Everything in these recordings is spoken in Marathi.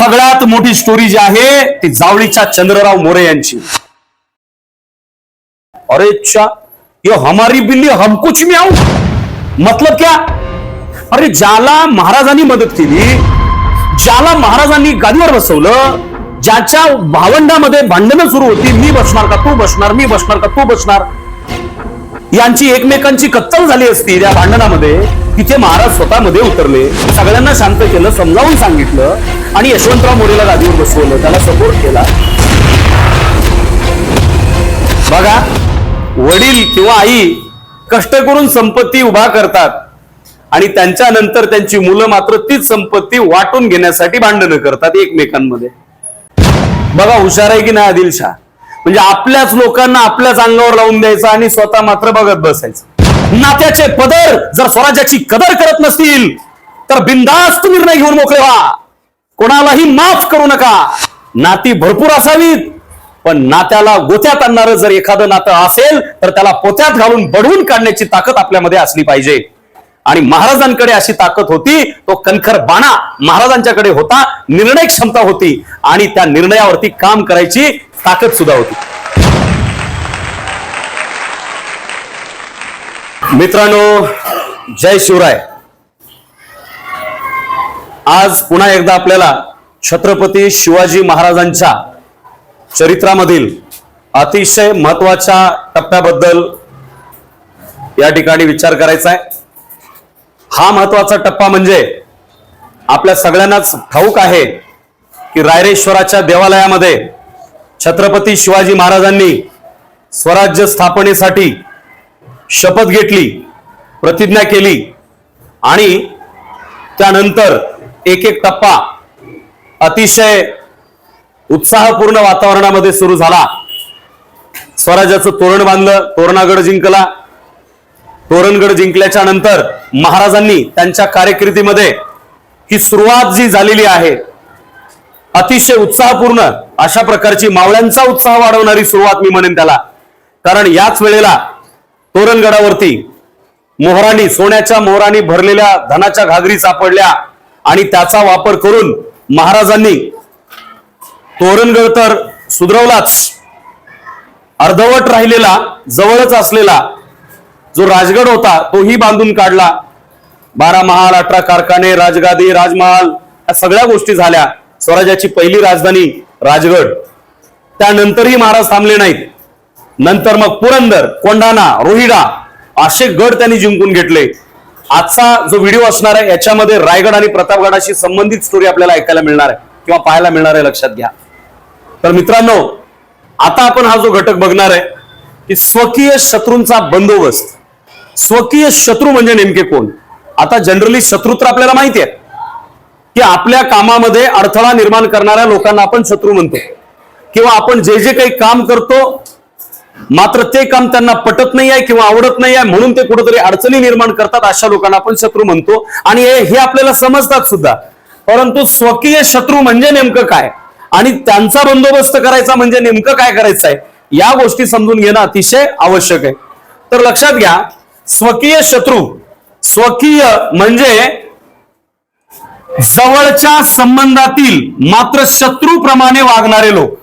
सगळ्यात मोठी स्टोरी जी आहे ती जावळीच्या चंद्रराव मोरे यांची. अरे अच्छा ये हमारी बिल्ली हम कुछ में आऊ मतलब क्या? अरे ज्याला महाराजांनी मदत केली ज्याला महाराजांनी गादीवर बसवलं ज्याच्या भावंडामध्ये भांडणं सुरू होती मी बसणार का तू बसणार मी बसणार का तू बसणार? यांची एकमेकांची कत्तल झाली असती त्या भांडणामध्ये तिथे महाराज स्वतःमध्ये उतरले सगळ्यांना शांत केलं समजावून सांगितलं आणि यशवंतराव मोरेला गादीवर बसवलं. त्याला सपोर्ट केला. बघा वडील किंवा आई कष्ट करून संपत्ती उभा करतात आणि त्यांच्या नंतर त्यांची मुलं मात्र तीच संपत्ती वाटून घेण्यासाठी भांडणं करतात एकमेकांमध्ये. बघा हुशार आहे की नाही आदिलशाह? म्हणजे आपल्याच लोकांना आपल्याच अंगावर लावून द्यायचं आणि स्वतः मात्र बघत बसायचं. नात्याचे पदर जर स्वराज्याची कदर करत नसतील तर बिंदास्त निर्णय घेऊन मोकळे व्हा. कोणालाही माफ करू नका. नाती भरपूर असावीत पण नात्याला गोत्यात आणणारं जर एखादं नातं असेल तर त्याला पोत्यात घालून बढवून काढण्याची ताकद आपल्यामध्ये असली पाहिजे. आणि महाराजांकडे अशी ताकद होती तो कणखर बाणा महाराजांच्याकडे होता निर्णय क्षमता होती आणि त्या निर्णयावरती काम करायची ताकद सुद्धा होती. मित्रांनो जय शिवराय. आज पुन्हा एकदा आपल्याला छत्रपती शिवाजी महाराजांच्या चरित्रामधील अतिशय महत्त्वाच्या टप्प्याबद्दल या ठिकाणी विचार करायचा आहे. हा महत्त्वाचा टप्पा म्हणजे आपल्या सगळ्यांनाच ठाऊक आहे की रायरेश्वराच्या देवालयामध्ये छत्रपती शिवाजी महाराजांनी स्वराज्य स्थापनेसाठी शपथ घेतली प्रतिज्ञा केली आणि त्यानंतर एक एक टप्पा अतिशय उत्साहपूर्ण वातावरणामध्ये सुरू झाला. स्वराज्याचं तोरण बांधलं तोरणागड जिंकला. तोरणगड जिंकल्याच्या नंतर महाराजांनी त्यांच्या कार्यकिर्दीमध्ये ही सुरुवात जी झालेली आहे अतिशय उत्साहपूर्ण अशा प्रकारची मावळ्यांचा उत्साह वाढवणारी सुरुवात मी म्हणेन त्याला. कारण याच वेळेला तोरणगडावरती मोहरानी सोन्याच्या मोहरानी भरलेल्या धनाच्या घागरी सापडल्या. आणि त्याचा वापर करून महाराजांनी तोरणगड तर सुधरवलाच. अर्धवट राहिलेला जवळच असलेला जो राजगड होता तोही बांधून काढला. बारा महाल अठरा कारखाने राजगादी राजमहाल या सगळ्या गोष्टी झाल्या. स्वराज्याची पहिली राजधानी राजगड. त्यानंतरही महाराज थांबले नाहीत. नंतर मग पुरंदर कोंढाणा रोहिडा असे गड त्यांनी जिंकून घेतले. आजचा जो व्हिडिओ असणार आहे याच्यामध्ये रायगड आणि प्रतापगडाशी संबंधित स्टोरी आपल्याला ऐकायला मिळणार आहे किंवा पाहायला मिळणार आहे लक्षात घ्या. तर मित्रांनो आता आपण हा जो घटक बघणार आहे की स्वकीय शत्रूंचा बंदोबस्त. स्वकीय शत्रू म्हणजे नेमके कोण? आता जनरली शत्रू तर आपल्याला माहिती आहे की आपल्या कामामध्ये अडथळा निर्माण करणाऱ्या लोकांना आपण शत्रू म्हणतो. किंवा आपण जे जे काही काम करतो मात्र ते काम त्यांना पटत नाही आहे किंवा आवडत नाही आहे म्हणून ते कुठेतरी अडचणी निर्माण करतात अशा लोकांना आपण शत्रू म्हणतो. आणि हे आपल्याला समजतात सुद्धा. परंतु स्वकीय शत्रू म्हणजे नेमकं काय? आणि त्यांचा बंदोबस्त करायचा म्हणजे नेमकं काय करायचं आहे या गोष्टी समजून घेणं अतिशय आवश्यक आहे. तर लक्षात घ्या स्वकीय शत्रू स्वकीय म्हणजे जवळच्या संबंधातील मात्र शत्रूप्रमाणे वागणारे लोक.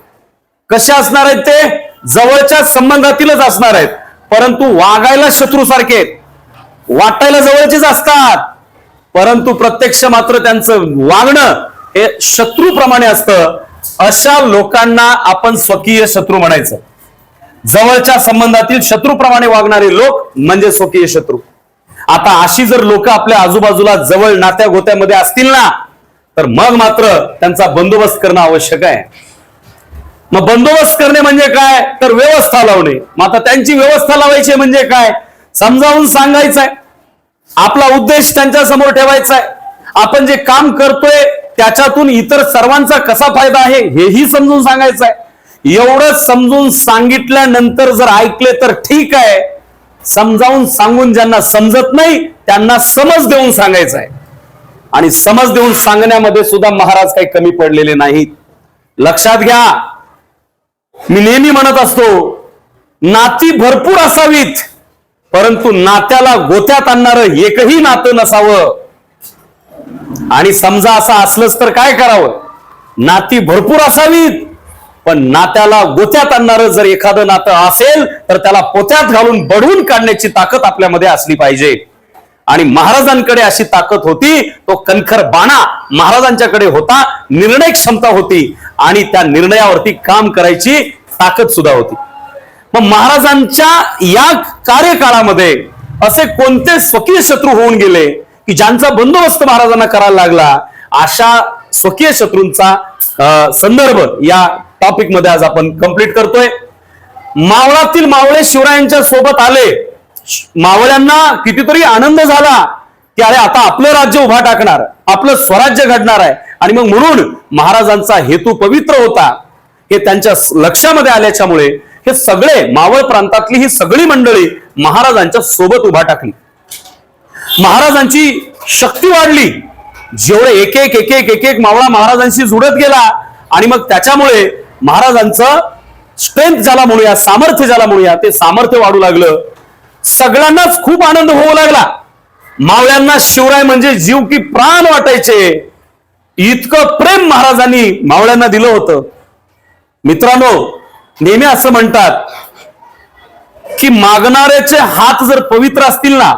कसे असणार आहेत ते? जवळच्या संबंधातीलच असणार आहेत. परंतु वागायला शत्रू सारखे आहेत. वाटायला जवळचेच असतात. परंतु प्रत्यक्ष मात्र त्यांचं वागणं हे शत्रूप्रमाणे असतं. अशा लोकांना आपण स्वकीय शत्रू म्हणायचं. जवळच्या संबंधातील शत्रूप्रमाणे वागणारे लोक म्हणजे स्वकीय शत्रू. आता अशी जर लोक आपल्या आजूबाजूला जवळ नात्या गोत्यामध्ये असतील ना तर मग मात्र त्यांचा बंदोबस्त करणं आवश्यक आहे. मग बंदोबस्त करणे म्हणजे काय? तर व्यवस्था लावणे. मग आता त्यांची व्यवस्था लावायची म्हणजे काय? समजावून सांगायचंय. आपला उद्देश त्यांच्यासमोर ठेवायचा आहे आपण जे काम करतोय त्याच्यातून इतर सर्वांचा कसा फायदा आहे हेही समजून सांगायचं आहे एवढं समजून सांगितल्यानंतर जर ऐकले तर ठीक आहे. समजावून सांगून ज्यांना समजत नाही त्यांना समज देऊन सांगायचं आहे आणि समज देऊन सांगण्यामध्ये सुद्धा महाराज काही कमी पडलेले नाहीत. लक्षात घ्या मी नेहमी म्हणत असतो नाती भरपूर असावीत परंतु नात्याला गोत्यात आणणारं एकही नातं नसावं. आणि समजा असं असलंच तर काय करावं? नाती भरपूर असावीत पण नात्याला गोत्यात आणणारं जर एखादं नातं असेल तर त्याला पोत्यात घालून बढवून काढण्याची ताकद आपल्यामध्ये असली पाहिजे. आणि महाराजांकडे अशी ताकद होती तो कणखर बाणा महाराजांच्याकडे होता निर्णय क्षमता होती आणि त्या निर्णयावरती काम करायची ताकद सुद्धा होती. मग महाराजांच्या या कार्यकाळामध्ये असे कोणते स्वकीय शत्रू होऊन गेले की ज्यांचा बंदोबस्त महाराजांना करायला लागला? अशा स्वकीय शत्रूंचा अं, संदर्भ या टॉपिकमध्ये आज आपण कंप्लीट करतोय. मावळातील मावळे शिवरायांच्या सोबत आले. मावळ्यांना कितीतरी आनंद झाला की अरे आता आपलं राज्य उभा टाकणार आपलं स्वराज्य घडणार आहे. आणि मग म्हणून महाराजांचा हेतू पवित्र होता. हे त्यांच्या लक्षामध्ये आल्याच्यामुळे हे सगळे मावळ प्रांतातली ही सगळी मंडळी महाराजांच्या सोबत उभा टाकली. महाराजांची शक्ती वाढली. जेवढे एक एक एक एक एक एक मावळा महाराजांशी जुडत गेला आणि मग त्याच्यामुळे महाराजांचं स्ट्रेंथ ज्याला म्हणूया सामर्थ्य ज्याला म्हणूया ते सामर्थ्य वाढू लागलं. सगळ्यांनाच खूप आनंद होऊ लागला. मावळ्यांना शिवराय म्हणजे जीव की प्राण वाटायचे. इतकं प्रेम महाराजांनी मावळ्यांना दिलं होतं. मित्रांनो नेहमी असं म्हणतात की मागणाऱ्याचे हात जर पवित्र असतील ना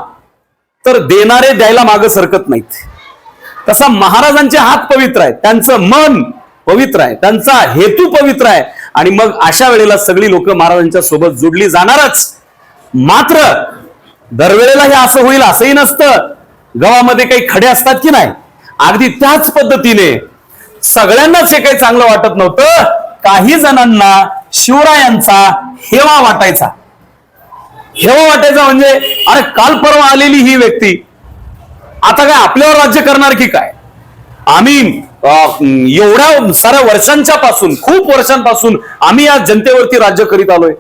तर देणारे द्यायला मागं सरकत नाहीत. तसा महाराजांचे हात पवित्र आहेत त्यांचं मन पवित्र आहे त्यांचा हेतू पवित्र आहे. आणि मग अशा वेळेला सगळी लोक महाराजांच्या सोबत जोडली जाणारच. मात्र दरवेळेला हे असं होईल असंही नसतं. गावामध्ये काही खडे असतात की नाही? अगदी त्याच पद्धतीने सगळ्यांनाच हे काही चांगलं वाटत नव्हतं. काही जणांना शिवरायांचा हेवा वाटायचा. हेवा वाटायचा म्हणजे अरे काल परवा आलेली ही व्यक्ती. आता काय आपल्यावर राज्य करणार की काय? आम्ही अं, एवढ्या साऱ्या वर्षांच्या पासून खूप वर्षांपासून आम्ही या जनतेवरती राज्य करीत आलोय.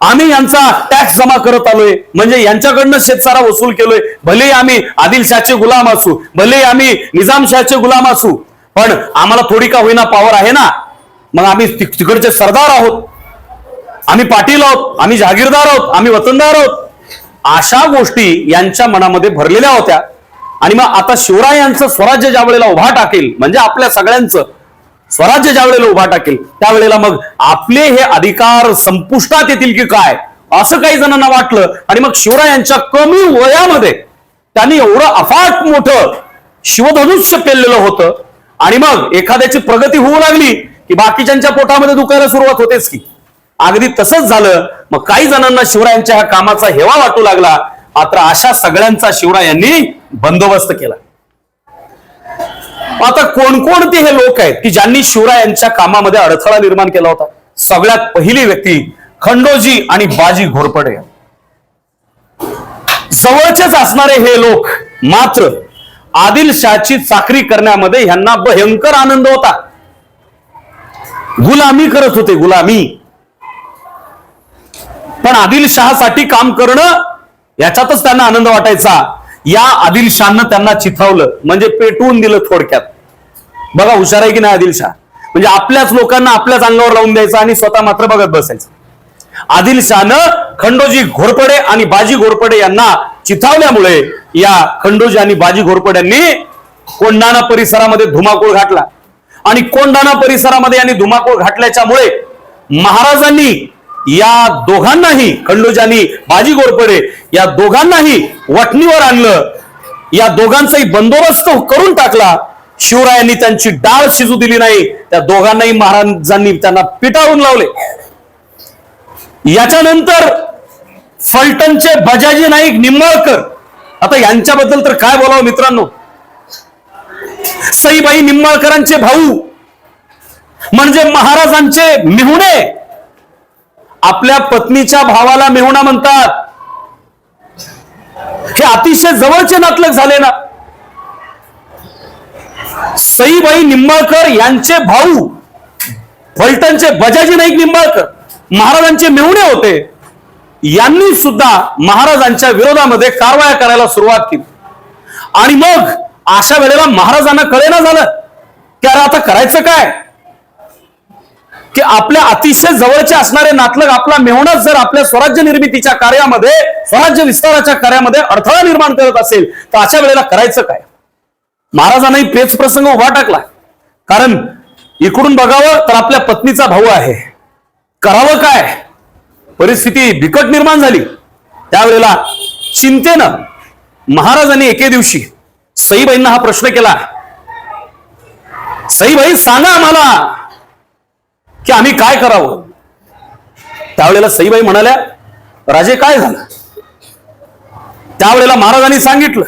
आम्ही यांचा टॅक्स जमा करत आलोय. म्हणजे यांच्याकडनं शेतसारा वसूल केलोय. भले आम्ही आदिलशाहचे गुलाम असू भले आम्ही निजामशाहचे गुलाम असू पण आम्हाला थोडी का होईना पॉवर आहे ना? मग आम्ही तिकडचे सरदार आहोत. आम्ही पाटील आहोत आम्ही जहागीरदार आहोत आम्ही वतनदार आहोत. अशा गोष्टी यांच्या मनामध्ये भरलेल्या होत्या. आणि मग आता शिवरायांचं स्वराज्य ज्या वेळेला उभा टाकेल म्हणजे आपल्या सगळ्यांचं स्वराज्य ज्या वेळेला उभा टाकेल त्यावेळेला मग आपले हे अधिकार संपुष्टात येतील की काय? असं काही जणांना वाटलं. आणि मग शिवरायांच्या कमी वयामध्ये त्यांनी एवढं अफाट मोठं शिवधनुष्य पेललेलं होतं. आणि मग एखाद्याची प्रगती होऊ लागली की बाकीच्यांच्या पोटामध्ये दुखायला सुरुवात होतेच की. अगदी तसंच झालं. मग काही जणांना शिवरायांच्या ह्या कामाचा हेवा वाटू लागला. मात्र अशा सगळ्यांचा शिवरायांनी बंदोबस्त केला. आता कोणकोणते हे लोक आहेत की ज्यांनी शिवरायांच्या कामामध्ये अडथळा निर्माण केला होता? सगळ्यात पहिली व्यक्ती खंडोजी आणि बाजी घोरपडे. जवळचेच असणारे हे लोक मात्र आदिलशाहची चाकरी करण्यामध्ये ह्यांना भयंकर आनंद होता. गुलामी करत होते गुलामी. पण आदिलशहासाठी काम करणं याच्यातच त्यांना आनंद वाटायचा. या आदिलशाहनं त्यांना चिथावलं. म्हणजे पेटवून दिलं थोडक्यात. बघा हुशार आहे की नाही आदिलशाह? म्हणजे आपल्याच लोकांना आपल्याच अंगावर लावून द्यायचं आणि स्वतः मात्र बघत बसायचं. आदिलशहानं खंडोजी घोरपडे आणि बाजी घोरपडे यांना चिथावल्यामुळे या खंडोजी आणि बाजी घोरपड्यांनी कोंडाणा परिसरामध्ये धुमाकूळ घातला. आणि कोंडाणा परिसरामध्ये यांनी धुमाकूळ घातल्याच्यामुळे महाराजांनी या दोघांनाही खंडोजी आणि बाजी गोरपडे या दोघांनाही वटणीवर आणलं. या दोघांचाही बंदोबस्त करून टाकला. शिवरायांनी त्यांची डाळ शिजू दिली नाही. त्या दोघांनाही महाराजांनी त्यांना पिटाळून लावले. याच्यानंतर फलटणचे बजाजी नाईक निंबाळकर. आता यांच्याबद्दल तर काय बोलावं मित्रांनो? सईबाई निंबाळकरांचे भाऊ. म्हणजे महाराजांचे मिहुणे. आपल्या पत्नीच्या भावाला मेहुणा म्हणतात. हे अतिशय जवळचे नातलग झाले ना. सईबाई निंबाळकर यांचे भाऊ फलटणचे बजाजी नाईक निंबाळकर महाराजांचे मेहुणे होते. यांनी सुद्धा महाराजांच्या विरोधामध्ये कारवाया करायला सुरुवात केली. आणि मग अशा वेळेला महाराजांना कळेना झालं. की अरे आता करायचं काय? की आपल्या अतिशय जवळचे असणारे नातलग आपला मेहुणाच जर आपल्या स्वराज्य निर्मितीच्या कार्यामध्ये स्वराज्य विस्ताराच्या कार्यामध्ये अडथळा निर्माण करत असेल तर अशा वेळेला करायचं काय? महाराजांनाही पेच प्रसंग उभा टाकला. कारण इकडून बघावं तर आपल्या पत्नीचा भाऊ आहे. करावं काय? परिस्थिती बिकट निर्माण झाली. त्यावेळेला चिंतेनं महाराजांनी एके दिवशी सईबाईंना हा प्रश्न केला. सईबाई सांगा आम्हाला की आम्ही काय करावं? त्यावेळेला सईबाई म्हणाल्या राजे काय झालं? त्यावेळेला महाराजांनी सांगितलं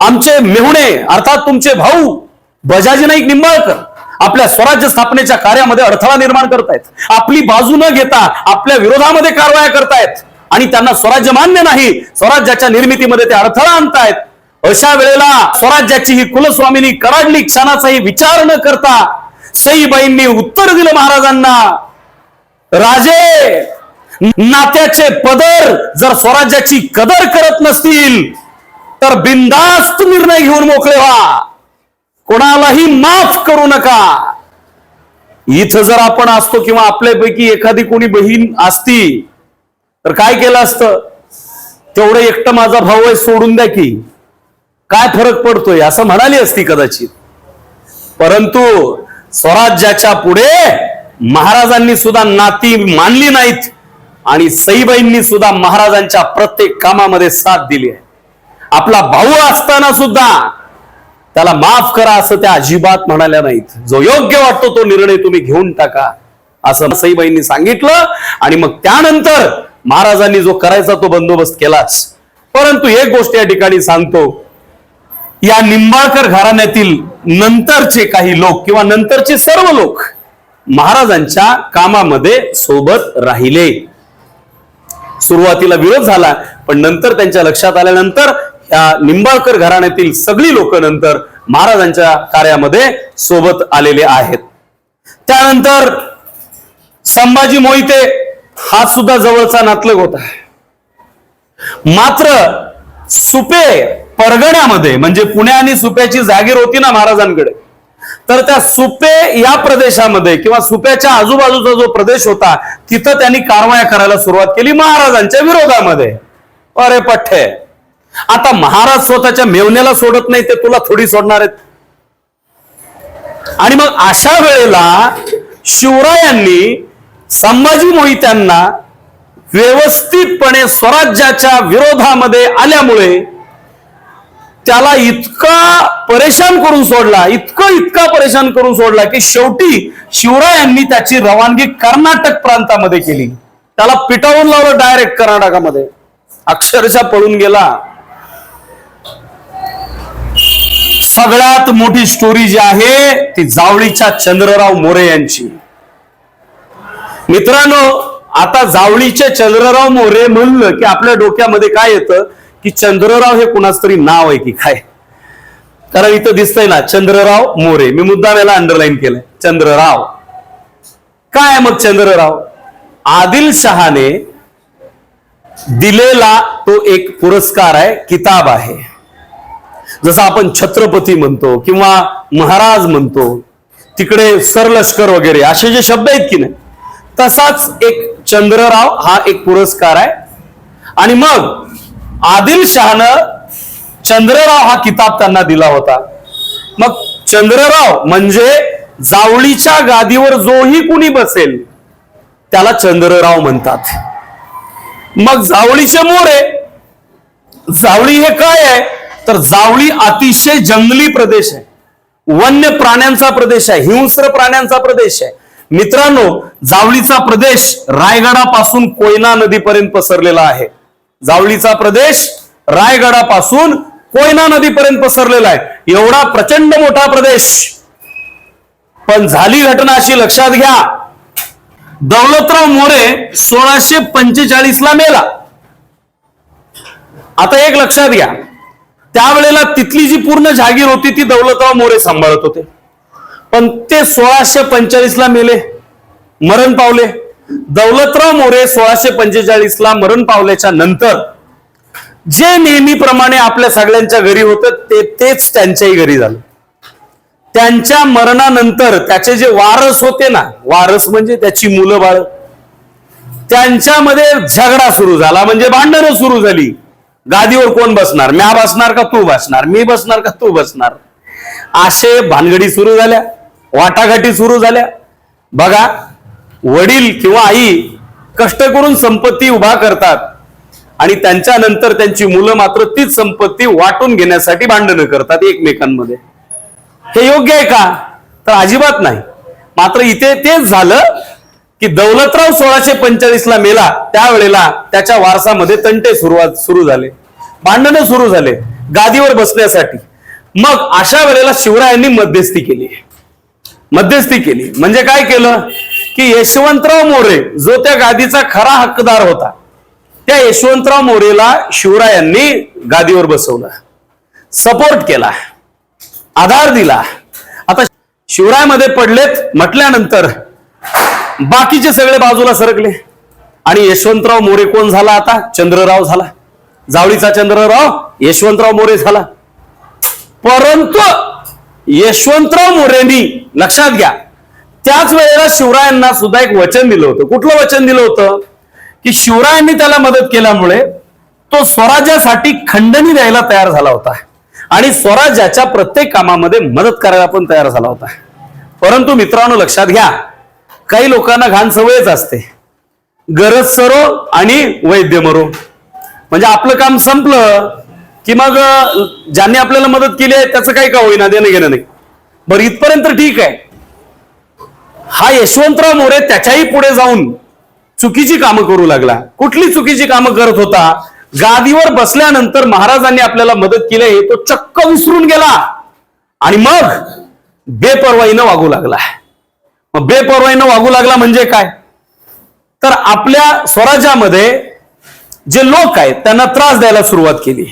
आमचे मेहुणे अर्थात तुमचे भाऊ बजाजी नाईक निंबाळकर आपल्या स्वराज्य स्थापनेच्या कार्यामध्ये अडथळा निर्माण करतायत. आपली बाजू न घेता आपल्या विरोधामध्ये कारवाया करतायत. आणि त्यांना स्वराज्य मान्य नाही स्वराज्याच्या निर्मितीमध्ये ते अडथळा आणतायत. अशा वेळेला स्वराज्याची ही कुलस्वामिनी कराडली क्षणाचाही विचार न करता सईबाईंनी उत्तर दिलं महाराजांना. राजे नात्याचे पदर जर स्वराज्याची कदर करत नसतील तर बिंदास्त निर्णय घेऊन मोकळे व्हा. कोणालाही माफ करू नका. इथं जर आपण असतो किंवा आपल्यापैकी एखादी कोणी बहीण असती तर काय केलं असतं? तेवढं एकटं माझा भाऊ आहे सोडून द्या की. काय फरक पडतोय? असं म्हणाली असती कदाचित. परंतु स्वराज्याच्या पुढे महाराजांनी सुद्धा नाती मानली नाहीत आणि सईबाईंनी सुद्धा महाराजांच्या प्रत्येक कामामध्ये साथ दिली आहे. आपला भाऊ असताना सुद्धा त्याला माफ करा असं त्या अजिबात म्हणाल्या नाहीत. जो योग्य वाटतो तो निर्णय तुम्ही घेऊन टाका असं सईबाईंनी सांगितलं. आणि मग त्यानंतर महाराजांनी जो करायचा तो बंदोबस्त केलाच. परंतु एक गोष्ट या ठिकाणी सांगतो. या निंबाळकर घराण्यातील नंतरचे काही लोक किंवा नंतरचे सर्व लोक महाराजांच्या कामामध्ये सोबत राहिले. सुरुवातीला विरोध झाला पण नंतर त्यांच्या लक्षात आल्यानंतर या निंबाळकर घराण्यातील सगळी लोक नंतर महाराजांच्या कार्यामध्ये सोबत आलेले आहेत. त्यानंतर संभाजी मोहिते हा सुद्धा जवळचा नातलग होता. मात्र सुपे परगण्यामध्ये म्हणजे पुणे आणि सुप्याची जागीर होती ना महाराजांकडे तर त्या सुपे या प्रदेशामध्ये किंवा सुप्याच्या आजूबाजूचा जो प्रदेश होता तिथं त्यांनी कारवाया करायला सुरुवात केली महाराजांच्या विरोधामध्ये. अरे पठ्ठे आता महाराज स्वतःच्या मेवण्याला सोडत नाही ते तुला थोडी सोडणार आहेत. आणि मग अशा वेळेला शिवरायांनी संभाजी मोहित्यांना व्यवस्थितपणे स्वराज्याच्या विरोधामध्ये आल्यामुळे त्याला इतका परेशान करून सोडला इतकं इतका परेशान करून सोडला की शेवटी शिवरायांनी त्याची रवानगी कर्नाटक प्रांतामध्ये केली. त्याला पिटावून लावलं डायरेक्ट कर्नाटकामध्ये. अक्षरशः पळून गेला. सगळ्यात मोठी स्टोरी जी आहे ती जावळीच्या चंद्रराव मोरे यांची. मित्रांनो आता जावळीचे चंद्रराव मोरे म्हणलं की आपल्या डोक्यामध्ये काय येतं? की चंद्रराव हे कुणाच तरी नाव आहे की काय? कारण इथं दिसतंय ना चंद्रराव मोरे. मी मुद्दाम याला अंडरलाईन केलंय. चंद्रराव. काय मग चंद्रराव? आदिल शहाने दिलेला तो एक पुरस्कार आहे किताब आहे. जसं आपण छत्रपती म्हणतो किंवा महाराज म्हणतो तिकडे सरलष्कर वगैरे असे जे शब्द आहेत की नाही तसाच एक चंद्रराव हा एक पुरस्कार आहे. आणि मग आदिल शहानं चंद्रराव हा किताब त्यांना दिला होता. मग चंद्रराव म्हणजे जावळीच्या गादीवर जोही कुणी बसेल त्याला चंद्रराव म्हणतात. मग जावळीचे मोरे जावळी हे काय आहे? तर जावळी अतिशय जंगली प्रदेश आहे. वन्य प्राण्यांचा प्रदेश आहे हिंस्र प्राण्यांचा प्रदेश आहे. मित्रांनो जावळीचा प्रदेश रायगडापासून कोयना नदीपर्यंत पसरलेला आहे. जावळीचा प्रदेश रायगडापासून कोयना नदीपर्यंत पसरलेला आहे. एवढा प्रचंड मोठा प्रदेश. पण झाली घटना अशी लक्षात घ्या. दौलतराव मोरे सोळाशे पंचेचाळीस ला मेला. आता एक लक्षात घ्या. त्यावेळेला तिथली जी पूर्ण जागीर होती ती दौलतराव मोरे सांभाळत होते. पण ते सोळाशे पंचेचाळीस ला मेले. मरण पावले. दौलतराव मोरे सोळाशे पंचेचाळीस ला मरण पावल्याच्या नंतर जे नेहमीप्रमाणे आपल्या सगळ्यांच्या घरी होतं ते तेच त्यांच्याही घरी झालं. त्यांच्या मरणानंतर त्याचे जे वारस होते ना वारस म्हणजे त्याची मुलं बाळ. त्यांच्यामध्ये झगडा सुरू झाला म्हणजे भांडणं सुरू झाली. गादीवर कोण बसणार? म्या बसणार का तू बसणार? मी बसणार का तू बसणार? असे भानगडी सुरू झाल्या वाटाघाटी सुरू झाल्या. बघा वडील किंवा आई कष्ट करून संपत्ती उभा करतात आणि त्यांच्यानंतर त्यांची मुलं मात्र तीच संपत्ती वाटून घेण्यासाठी भांडणं करतात एकमेकांमध्ये. हे योग्य आहे का? तर अजिबात नाही. मात्र इथे तेच झालं की दौलतराव सोळाशे पंचेचाळीस ला मेला. त्यावेळेला त्याच्या वारसामध्ये तंटे सुरुवात सुरू झाले. भांडणं सुरू झाले गादीवर बसण्यासाठी. मग अशा वेळेला शिवरायांनी मध्यस्थी केली. मध्यस्थी केली. म्हणजे काय केलं? की यशवंतराव मोरे जो त्या गादीचा खरा हक्कदार होता त्या यशवंतराव मोरेला शिवरायांनी गादीवर बसवलं सपोर्ट केला आधार दिला. आता शिवरायमध्ये पडलेत म्हटल्यानंतर बाकीचे सगळे बाजूला सरकले. आणि यशवंतराव मोरे कोण झाला आता? चंद्रराव झाला. जावळीचा चंद्रराव यशवंतराव मोरे झाला. परंतु यशवंतराव मोरेंनी लक्षात घ्या त्याच वेळेला शिवरायांना सुद्धा एक वचन दिलं होतं. कुठलं वचन दिलं होतं? की शिवरायांनी त्याला मदत केल्यामुळे तो स्वराज्यासाठी खंडणी द्यायला तयार झाला होता. आणि स्वराज्याच्या प्रत्येक कामामध्ये मदत करायला पण तयार झाला होता. परंतु मित्रांनो लक्षात घ्या काही लोकांना घाण सवयच असते. गरज सरो आणि वैद्य मरो. म्हणजे आपलं काम संपलं की मग ज्यांनी आपल्याला मदत केली आहे त्याचं काही का होईना देणं घेणं नाही. बरं इथपर्यंत ठीक आहे. हा यशवंतराव मोरे त्याच्याही पुढे जाऊन चुकीची कामं करू लागला. कुठली चुकीची कामं करत होता? गादीवर बसल्यानंतर महाराजांनी आपल्याला मदत केली हे तो चक्क विसरून गेला. आणि मग बेपर्वाईनं वागू लागला. मग बेपर्वाईनं वागू लागला म्हणजे काय? तर आपल्या स्वराज्यामध्ये जे लोक आहेत त्यांना त्रास द्यायला सुरुवात केली.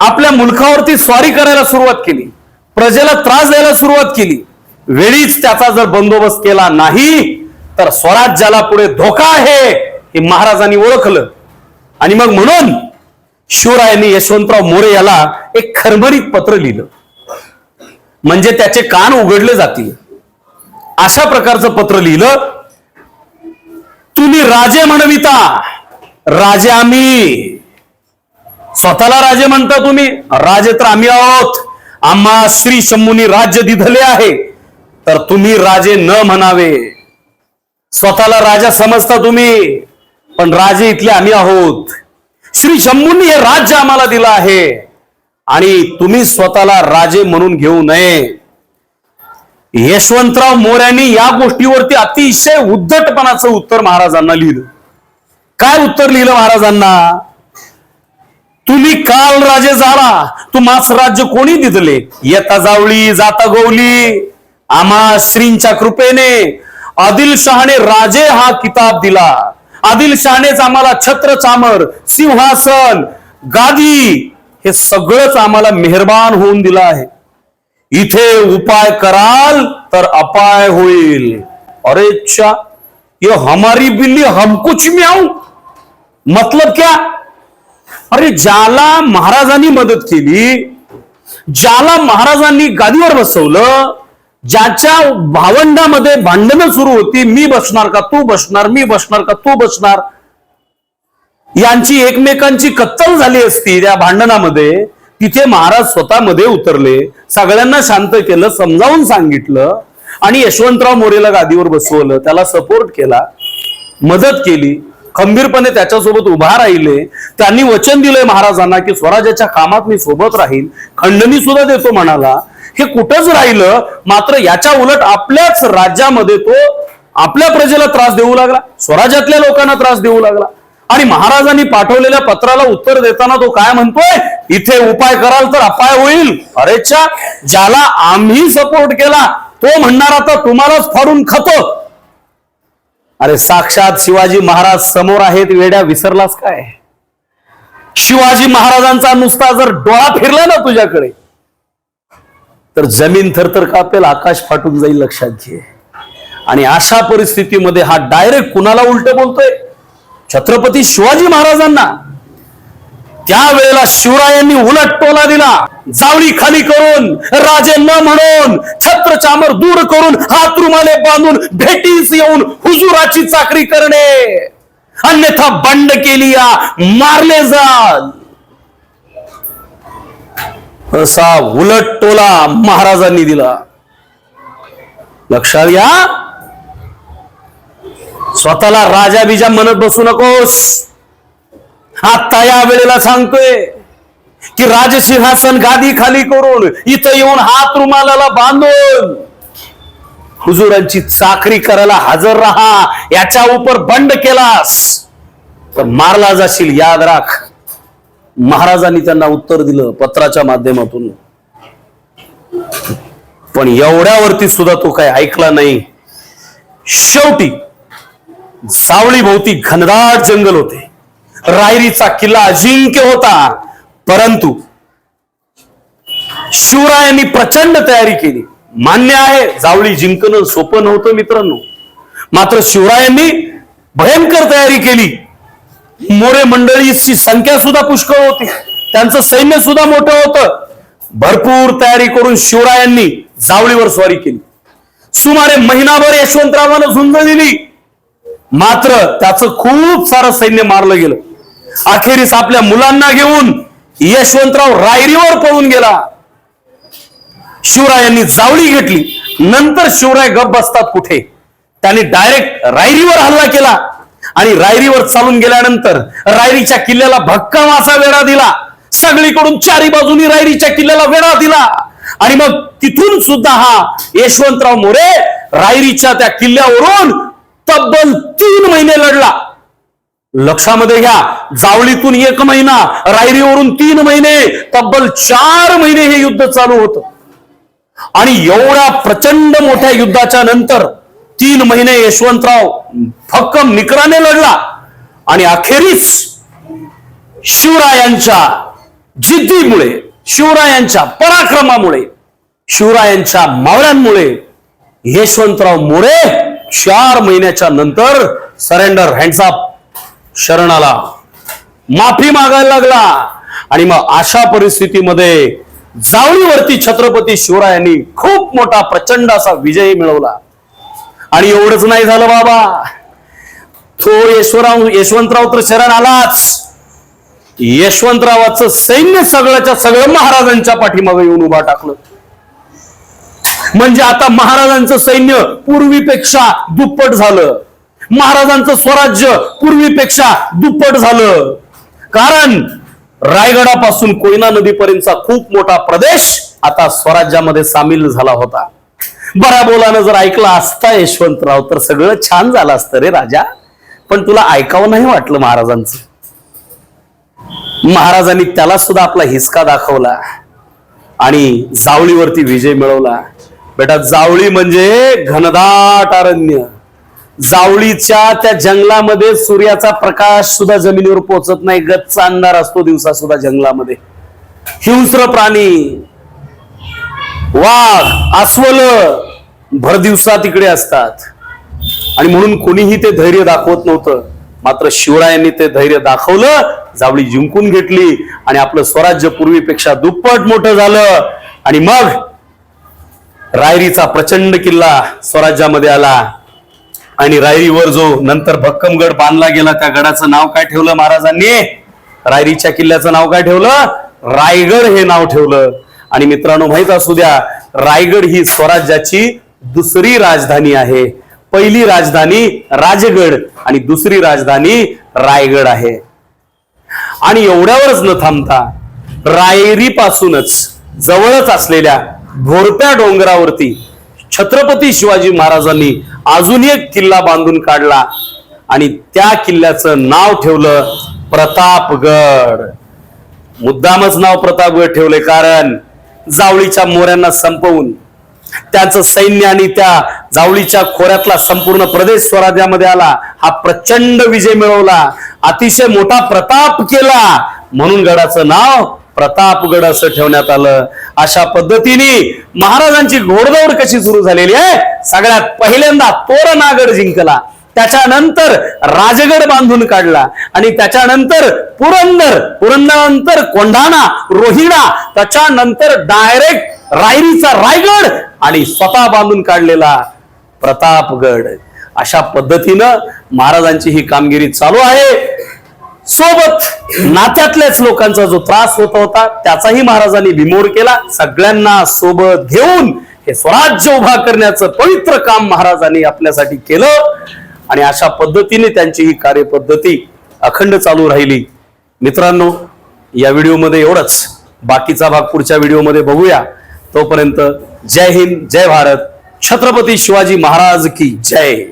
आपल्या मुलखावरती स्वारी करायला सुरुवात केली. प्रजेला त्रास द्यायला सुरुवात केली. वेळीच त्याचा जर बंदोबस्त केला नाही तर स्वराज्याला पुढे धोका आहे हे महाराजांनी ओळखलं. आणि मग म्हणून शिवरायांनी यशवंतराव मोरे याला एक खरमरीत पत्र लिहिलं. म्हणजे त्याचे कान उघडले जातील. अशा प्रकारचं पत्र लिहिलं. तुम्ही राजे म्हणविता. राजे आम्ही. स्वतःला राजे म्हणता तुम्ही. राजे तर आम्ही आहोत. आम्हा श्री शंभूनी राज्य दिधले आहे. तर तुम्ही राजे न म्हणावे. स्वतःला राजा समजता तुम्ही पण राजे इथले आम्ही आहोत. श्री शंभूंनी हे राज्य आम्हाला दिलं आहे. आणि तुम्ही स्वतःला राजे म्हणून घेऊ नये. यशवंतराव मोऱ्यांनी या गोष्टीवरती अतिशय उद्धटपणाचं उत्तर महाराजांना लिहिलं. काय उत्तर लिहिलं महाराजांना? तुम्ही काल राजे झाला तुम्हास राज्य कोणी दिदले? येता जावळी जाता गवली आम्हा श्रींच्या कृपेने आदिलशहाने राजे हा किताब दिला. आदिलशहानेच आम्हाला छत्र चामर सिंहासन गादी हे सगळंच आम्हाला मेहरबान होऊन दिलं आहे. इथे उपाय कराल तर अपाय होईल. अरे अच्छा ये हमारी बिल्ली हम कुछ म्याऊ मतलब क्या? अरे ज्याला महाराजांनी मदत केली ज्याला महाराजांनी गादीवर बसवलं ज्याच्या भावंडामध्ये भांडणं सुरू होती मी बसणार का तू बसणार मी बसणार का तू बसणार? यांची एकमेकांची कत्तल झाली असती त्या भांडणामध्ये. तिथे महाराज स्वतःमध्ये उतरले सगळ्यांना शांत केलं समजावून सांगितलं आणि यशवंतराव मोरेला गादीवर बसवलं त्याला सपोर्ट केला मदत केली. खंबीरपणे त्याच्यासोबत उभा राहिले. त्यांनी वचन दिलंय महाराजांना की स्वराज्याच्या कामात मी सोबत राहील खंडणी सुद्धा देतो म्हणाला. हे कुठंच राहिलं मात्र याच्या उलट आपल्याच राज्यामध्ये तो आपल्या प्रजेला त्रास देऊ लागला स्वराज्यातल्या लोकांना त्रास देऊ लागला. आणि महाराजांनी पाठवलेल्या पत्राला उत्तर देताना तो काय म्हणतोय? इथे उपाय कराल तर अपाय होईल. अरेच्छा ज्याला आम्ही सपोर्ट केला तो म्हणणार आता तुम्हालाच फाडून खातो. अरे साक्षात शिवाजी महाराज समोर आहेत वेड्या विसरलास काय? शिवाजी महाराजांचा नुसता जर डोळा फिरला ना तुझ्याकडे तर जमीन थरथर कापेल आकाश फाटून जाईल लक्षात घे. आणि अशा परिस्थितीमध्ये हा डायरेक्ट कुणाला उलट बोलतोय? छत्रपती शिवाजी महाराजांना. त्यावेळेला शिवरायांनी उलट टोला दिला. जावळी खाली करून राजे न म्हणून छत्र चामर दूर करून हात रुमाले बांधून भेटीस येऊन हुजुराची चाकरी करणे. अन्यथा बंड केली या मारले जाल. असा उलट टोला महाराजांनी दिला. लक्षात घ्या. स्वतःला राजा बिजा म्हणत बसू नकोस. आता या वेळेला सांगतोय की राजसिंहासन गादी खाली करून इथं येऊन हात रुमालाला बांधून हुजुरांची चाकरी करायला हजर राहा याच्या उपर बंड केलास. तर मारला जाशील याद राख. महाराजांनी त्यांना उत्तर दिलं पत्राच्या माध्यमातून. पण एवढ्यावरती सुद्धा तो काही ऐकला नाही. शेवटी सावळी भोवती घनदाट जंगल होते. रायरीचा किल्ला अजिंक्य होता. परंतु शिवरायांनी प्रचंड तयारी केली. मान्य आहे जावळी जिंकणं सोपं नव्हतं मित्रांनो. मात्र शिवरायांनी भयंकर तयारी केली. मोरे मंडळीची संख्या सुद्धा पुष्कळ होती. त्यांचं सैन्य सुद्धा मोठं होतं. भरपूर तयारी करून शिवरायांनी जावळीवर स्वारी केली. सुमारे महिनाभर यशवंतरावानं झुंज दिली. मात्र त्याचं खूप सारं सैन्य मारलं गेलं. अखेरीस आपल्या मुलांना घेऊन यशवंतराव रायरीवर पळून गेला. शिवरायांनी जावळी घेतली. नंतर शिवराय गप बसतात कुठे? त्यांनी डायरेक्ट रायरीवर हल्ला केला. आणि रायरीवर चालून गेल्यानंतर रायरीच्या किल्ल्याला भक्कम असा वेढा दिला. सगळीकडून चारी बाजूनी रायरीच्या किल्ल्याला वेढा दिला. आणि मग तिथून सुद्धा हा यशवंतराव मोरे रायरीच्या त्या किल्ल्यावरून तब्बल तीन महिने लढला. लक्षामध्ये घ्या. जावळीतून एक महिना रायरीवरून तीन महिने तब्बल चार महिने हे युद्ध चालू होतं. आणि एवढ्या प्रचंड मोठ्या युद्धाच्या नंतर तीन महिने यशवंतराव भक्कम निकराने लढला. आणि अखेरीस शिवरायांच्या जिद्दीमुळे शिवरायांच्या पराक्रमामुळे शिवरायांच्या मावळ्यांमुळे यशवंतराव मोरे चार महिन्याच्या नंतर सरेंडर हँडसअप शरणाला माफी मागायला लागला. आणि मग अशा परिस्थितीमध्ये जावळीवरती छत्रपती शिवरायांनी खूप मोठा प्रचंड असा विजय मिळवला. आणि एवढंच नाही झालं बाबा. तो यशवराव यशवंतराव तर शरण आलाच. यशवंतरावाचं सैन्य सगळ्याच्या सगळं महाराजांच्या पाठीमागे येऊन उभा टाकलं. म्हणजे आता महाराजांचं सैन्य पूर्वीपेक्षा दुप्पट झालं. महाराजांचं स्वराज्य पूर्वीपेक्षा दुप्पट झालं. कारण रायगडापासून कोयना नदीपर्यंतचा खूप मोठा प्रदेश आता स्वराज्यामध्ये सामील झाला होता. बऱ्या बोलानं जर ऐकला असता यशवंतराव तर सगळं छान झालं असतं रे राजा. पण तुला ऐकावं नाही वाटलं महाराजांचं? महाराजांनी त्याला सुद्धा आपला हिसका दाखवला आणि जावळीवरती विजय मिळवला. बेटा जावळी म्हणजे घनदाट अरण्य. जावळीच्या त्या जंगलामध्ये सूर्याचा प्रकाश सुद्धा जमिनीवर पोहोचत नाही. गच्चा अंधार असतो दिवसा सुद्धा जंगलामध्ये. हिंस्र प्राणी वाघ अस्वल भर दिवसा तिकडे असतात. आणि म्हणून कोणीही ते धैर्य दाखवत नव्हतं. मात्र शिवरायांनी ते धैर्य दाखवलं जावळी जिंकून घेतली आणि आपलं स्वराज्य पूर्वीपेक्षा दुप्पट मोठं झालं. आणि मग रायरीचा प्रचंड किल्ला स्वराज्यामध्ये आला. आणि रायरीवर जो नंतर भक्कमगड बांधला गेला त्या गडाचं नाव काय ठेवलं महाराजांनी? रायरीच्या किल्ल्याचं नाव काय ठेवलं? रायगड हे नाव ठेवलं. आणि मित्रांनो माहीत असू द्या रायगड ही स्वराज्याची दुसरी राजधानी आहे. पहिली राजधानी राजगड आणि दुसरी राजधानी रायगड आहे. आणि एवढ्यावरच न थांबता रायरी पासूनच जवळच असलेल्या भोरप्या डोंगरावरती छत्रपती शिवाजी महाराजांनी अजून एक किल्ला बांधून काढला. आणि त्या किल्ल्याचं नाव ठेवलं प्रतापगड. मुद्दामच नाव प्रतापगड ठेवले कारण जावळीच्या मोऱ्यांना संपवून त्याचं सैन्य आणि त्या जावळीच्या खोऱ्यातला संपूर्ण प्रदेश स्वराज्यामध्ये आला. हा प्रचंड विजय मिळवला. अतिशय मोठा प्रताप केला. म्हणून गडाचं नाव प्रतापगड असं ठेवण्यात आलं. अशा पद्धतीने महाराजांची घोडदौड कशी सुरू झालेली आहे? सगळ्यात पहिल्यांदा तोरणागड जिंकला. त्याच्यानंतर राजगड बांधून काढला. आणि त्याच्यानंतर पुरंदर पुरंदरानंतर कोंढाणा रोहिणा त्याच्यानंतर डायरेक्ट रायरीचा रायगड आणि स्वतः बांधून काढलेला प्रतापगड. अशा पद्धतीनं महाराजांची ही कामगिरी चालू आहे. सोबत नात्यातल्याच लोकांचा जो त्रास होत होता त्याचाही महाराजांनी बिमोड केला. सगळ्यांना सोबत घेऊन हे स्वराज्य उभा करण्याचं पवित्र काम महाराजांनी आपल्यासाठी केलं. आणि अशा पद्धतीने त्यांची ही कार्यपद्धती अखंड चालू राहिली. मित्रांनो या व्हिडिओमध्ये एवढंच. बाकीचा भाग पुढच्या व्हिडिओमध्ये बघूया. तोपर्यंत जय हिंद जय भारत. छत्रपती शिवाजी महाराज की जय.